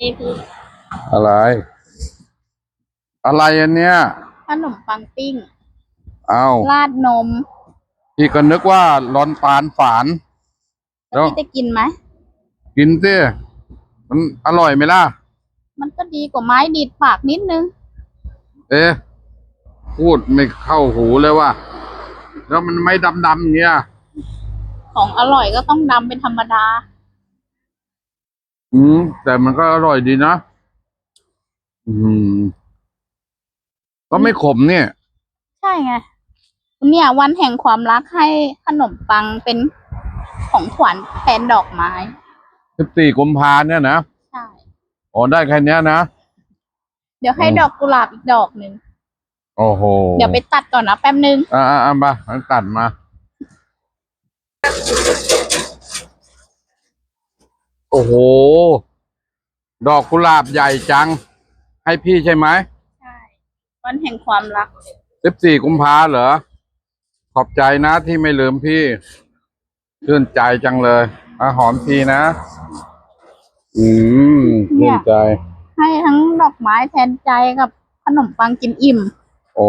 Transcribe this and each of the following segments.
นี่คืออะไร อะไรอันเนี้ยขนมปังปิ้ง เอาราดนม พี่ก็นึกว่าร้อนปานฝาน แล้แล้วว พี่จะกินไหม กินสิมันอร่อยไหมล่ะ มันก็ดีกว่าไม้ดีดปากนิดนึง เอ๊ะพูดไม่เข้าหูเลยว่า แล้วมันไม่ดำๆอย่างเงี้ย ของอร่อยก็ต้องดำเป็นธรรมดา อืม แต่มันก็อร่อยดีนะ อืม ก็ไม่ขมเนี่ย ใช่ไง เนี่ย วันแห่งความรักให้ขนมปังเป็นของขวัญแทนดอกไม้สิบสี่กุมภาเนี่ยนะ ใช่ อ๋อ ได้แค่เนี้ยนะ เดี๋ยวให้อืมดอกกุหลาบอีกดอกหนึ่ง โอ้โห เดี๋ยวไปตัดก่อนนะแป๊บนึง อ่าอ่าอ่ามางั้นตัดมา โอ้โห ดอกกุหลาบใหญ่จัง ให้พี่ใช่ไหมใช่ วันแห่งความรัก สิบสี่กุมภาเหรอ ขอบใจนะที่ไม่ลืมพี่ชื่นใจจังเลยอาหอมทีนะ อืมเนี่ชื่ยนใจ ให้ทั้งดอกไม้แทนใจกับขนมปังกินอิ่ม โอ้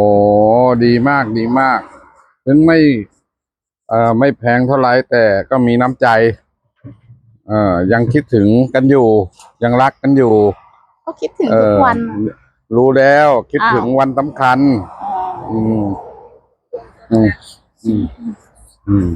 ดีมากดีมาก ถึงไม่ เอ่อ ไม่แพงเท่าไหร่แต่ก็มีน้ำใจ เอ่อยังคิดถึงกันอยู่ ยังรักกันอยู่ ก็คิดถึงเอทุกอวันรู้แล้วคิดอ้าว ถึงวันสำคัญอ๋ออืมอืมอืมอืม